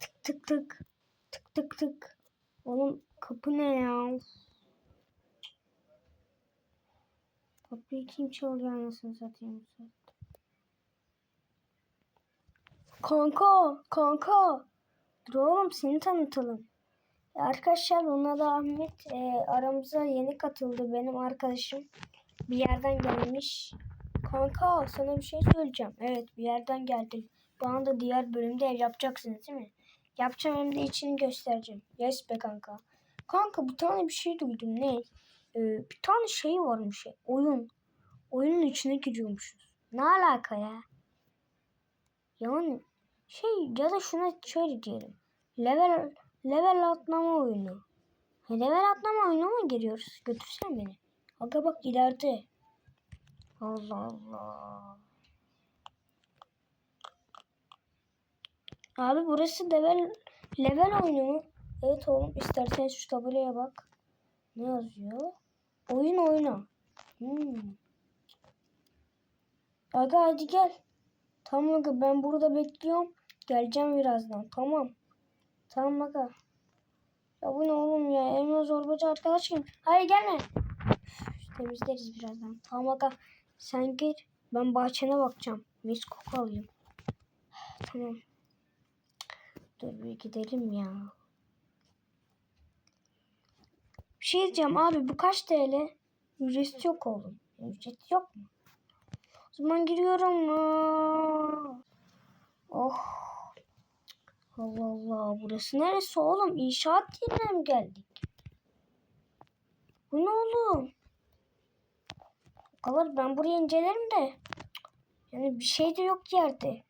Tık tık tık. Tık tık tık. Oğlum kapı ne ya? Kapıyı kim çalıyor anasını satayım. bu? Kanka, kanka. Dur oğlum seni tanıtalım. Arkadaşlar ona da Ahmet e, aramıza yeni katıldı benim arkadaşım. Bir yerden gelmiş. Kanka sana bir şey söyleyeceğim. Evet bir yerden geldim. Bana da diğer bölümde ev yapacaksınız değil mi? Yapacağım hem de içini göstereceğim. Yes be kanka. Kanka bir tane bir şey duydum. Ne? Ee, bir tane şey varmış. ya, Oyun. Oyunun içine giriyormuşuz. Ne alaka ya? Yani şey ya da şuna şöyle diyelim. Level level atlama oyunu. Ha, level atlama oyunu mu giriyoruz? Götürsen beni. Aga bak ileride. Allah Allah. Abi burası level level oyunu mu? Evet oğlum istersen şu tabelaya bak. Ne yazıyor? Oyun oyna. Hmm. Aga hadi gel. Tamam aga ben burada bekliyorum. Geleceğim birazdan. Tamam. Tamam aga. Ya bu ne oğlum ya? Emre zorbacı arkadaş kim? Hayır gelme. Temizleriz birazdan. Tamam aga. Sen gir. Ben bahçene bakacağım. Mis koku alayım. Tamam. Dur bir gidelim ya. Bir şey diyeceğim abi bu kaç TL? Ücret yok oğlum. Ücret yok mu? O zaman giriyorum. Aa. Oh. Allah Allah. Burası neresi oğlum? İnşaat yerine mi geldik? Bu ne oğlum? O kadar ben burayı incelerim de. Yani bir şey de yok yerde.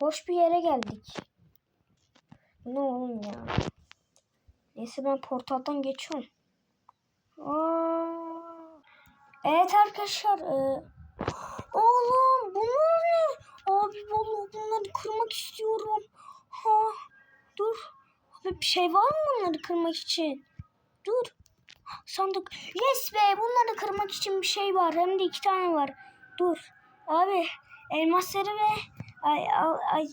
Hoş bir yere geldik. Ne oğlum ya? Neyse ben portaldan geçiyorum. Aa. Evet arkadaşlar. e, Oğlum bunlar ne? Abi vallahi bunları kırmak istiyorum. Ha, dur. Abi bir şey var mı bunları kırmak için? Dur. Sandık. Yes be bunları kırmak için bir şey var. Hem de iki tane var. Dur. Abi elmasları ve ay, ay, ay,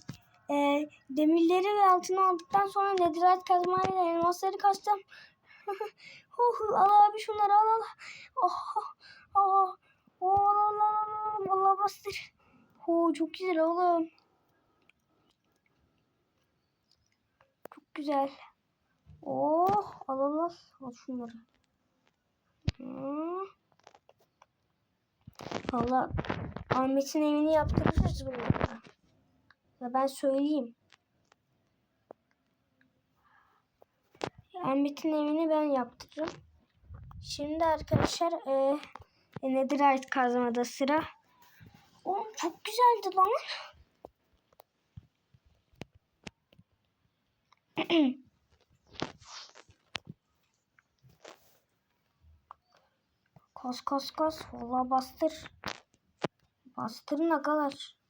e, demirleri ve altını aldıktan sonra netherite kazmayla elmasları kastım. oh, al abi şunları al al. Oh, oh, oh, al al al al. Allah bastır. Oh, çok güzel oğlum. Çok güzel. Oh al al al. Al şunları. Hmm. Valla Ahmet'in evini yaptırırız bunlarla. Ya ben söyleyeyim. Ahmet'in evini ben yaptırırım. Şimdi arkadaşlar e, Netherite kazmada sıra. Oğlum çok güzeldi lan. Kas kas kas. Valla bastır. Bastırın agalar.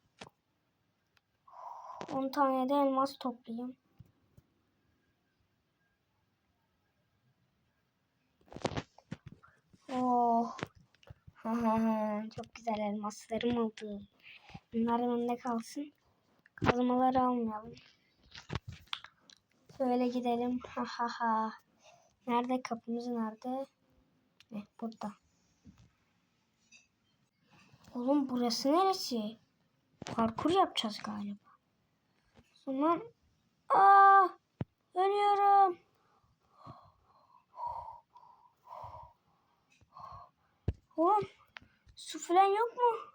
10 tane de elmas toplayayım. Oh. Çok güzel elmaslarım oldu. Bunlar bende kalsın. Kazmaları almayalım. Şöyle gidelim. Ha ha ha. Nerede kapımız nerede? Ne burada. Oğlum burası neresi? Parkur yapacağız galiba. Zaman aa ölüyorum. Oğlum su falan yok mu?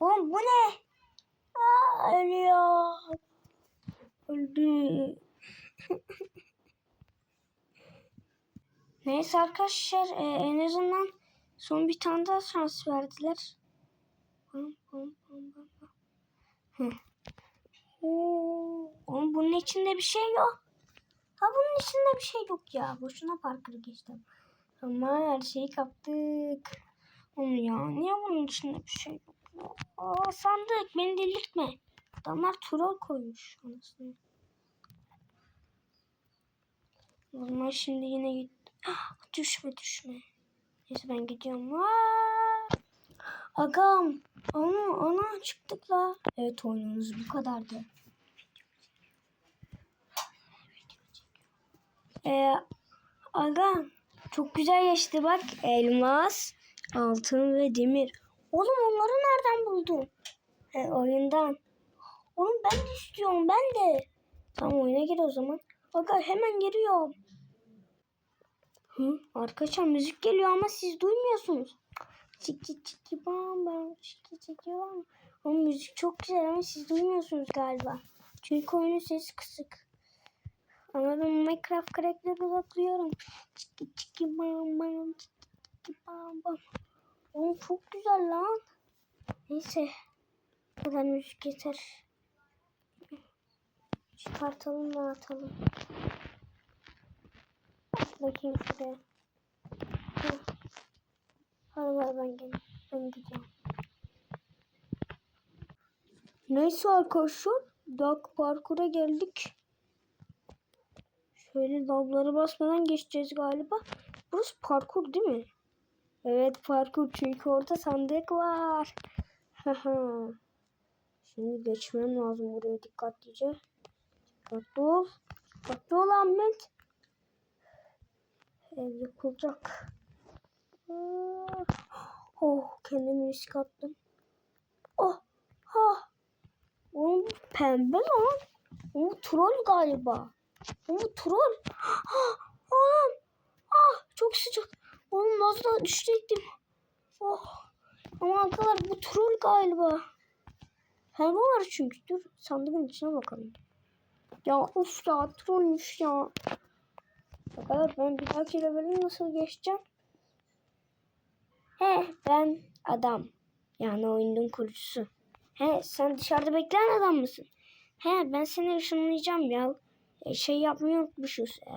Oğlum bu ne? Aa, ölüyor. Öldü. Neyse arkadaşlar e, en azından son bir tane daha şans verdiler. Bam, bam, bam, bam. Heh. Oo, oğlum bunun içinde bir şey yok. Ha bunun içinde bir şey yok ya. Boşuna parkuru geçtim. Ama her şeyi kaptık. Oğlum ya niye bunun içinde bir şey yok? Aa, sandık beni delirtme. Adamlar troll koymuş anasını. O şimdi yine git. Ah, düşme düşme. Neyse ben gidiyorum. Aa! Agam. Ana ana çıktık la. Evet oyunumuz bu kadardı. Ee, agam. Çok güzel geçti bak. Elmas, altın ve demir. Oğlum onları nereden buldun? He, oyundan. Oğlum ben de istiyorum ben de. Tamam oyuna gir o zaman. Aga hemen giriyorum. Hı, arkadaşlar müzik geliyor ama siz duymuyorsunuz. Çiki çiki bam bam çiki çiki bam. O müzik çok güzel ama siz duymuyorsunuz galiba. Çünkü oyunun sesi kısık. Ama ben Minecraft karakterini odaklıyorum. Çiki çiki bam bam çiki çiki bam bam. Oğlum çok güzel lan. Neyse. Bu kadar müzik yeter. Çıkartalım da atalım. At bakayım şuraya. Hadi ver ben gel. Ben gidiyorum. Neyse arkadaşlar. Dark Parkur'a geldik. Şöyle lavları basmadan geçeceğiz galiba. Burası parkur değil mi? Evet parkur çünkü orada sandık var. Şimdi geçmem lazım buraya dikkatlice. Dikkatli ol. Dikkatli ol Ahmet. Ev yapılacak. Ah. Oh kendimi risk attım. Oh. Ha. Oğlum bu pembe lan. Oğlum bu troll galiba. Oğlum bu troll. Ah. Oğlum. Ah çok sıcak. Oğlum az daha düşecektim. Oh. Ama arkadaşlar bu troll galiba. Helva var çünkü. Dur sandığın içine bakalım. Ya of ya trollmüş ya. Arkadaşlar ben bir dahaki level'e nasıl geçeceğim? He ben adam. Yani oyunun kurucusu. He sen dışarıda bekleyen adam mısın? He ben seni ışınlayacağım ya. E, şey yapmayı unutmuşuz. E,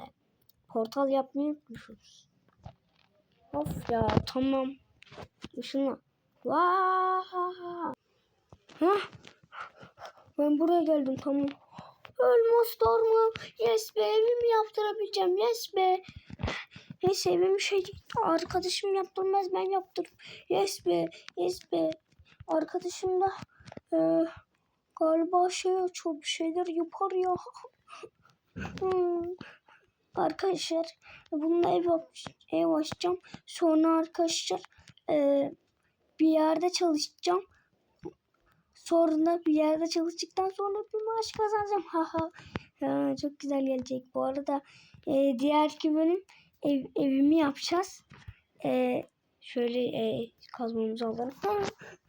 portal yapmayı unutmuşuz. Of ya tamam. Işınla. Vaa. Hah. Ben buraya geldim tamam. Elmaslar mı? Yes be evimi yaptırabileceğim. Yes be. Neyse evimi şey arkadaşım yaptırmaz ben yaptırırım. Yes be. Yes be. Arkadaşım da e, galiba şey açıyor bir şeyler yapar ya. hmm. Arkadaşlar bununla ev, ev açacağım. Sonra arkadaşlar e, bir yerde çalışacağım. Sonra bir yerde çalıştıktan sonra bir maaş kazanacağım. Haha. Ha, çok güzel gelecek. Bu arada e, diğerki bölüm ev, evimi yapacağız. E, şöyle e, kazmamızı alalım.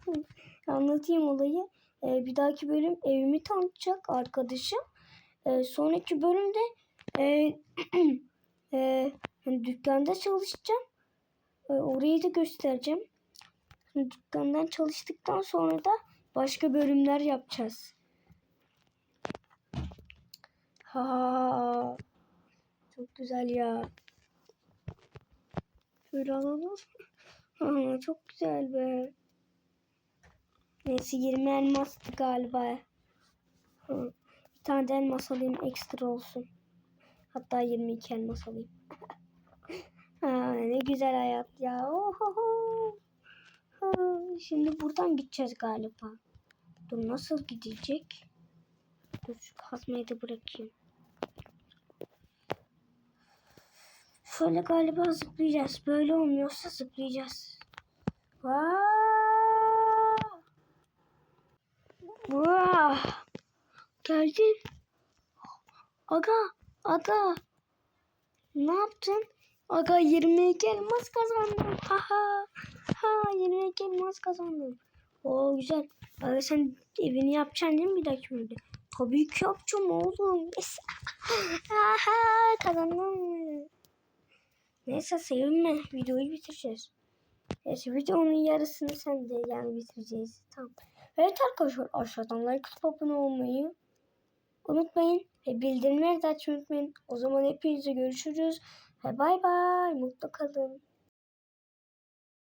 Anlatayım olayı. E, bir dahaki bölüm evimi tanıtacak arkadaşım. E, sonraki bölümde e, e, hani dükkanda çalışacağım. E, orayı da göstereceğim. Dükkandan çalıştıktan sonra da başka bölümler yapacağız. Ha, çok güzel ya. Şöyle alalım. Ha, çok güzel be. Neyse 20 elmastı galiba. Bir tane de elmas alayım ekstra olsun. Hatta 22 elmas alayım. ne güzel hayat ya. Şimdi buradan gideceğiz galiba. Dur nasıl gidecek? Dur şu kazmayı da bırakayım. Şöyle galiba zıplayacağız. Böyle olmuyorsa zıplayacağız. Vaa! Vaa! Geldin. Aga, aga. Ne yaptın? Aga 22 elmas kazandım. Ha ha. Ha 22 elmas kazandım. Oo güzel. Aga sen evini yapacaksın değil mi bir dahaki bölümde? Tabii ki yapacağım oğlum. Aha kazandım. Neyse sevinme. Videoyu bitireceğiz. Neyse videonun yarısını sen de yani bitireceğiz. Tamam. Evet arkadaşlar aşağıdan like atıp abone olmayı unutmayın. Ve bildirimleri de açmayı unutmayın. O zaman hepinize görüşürüz. Ve bay bay. Mutlu kalın.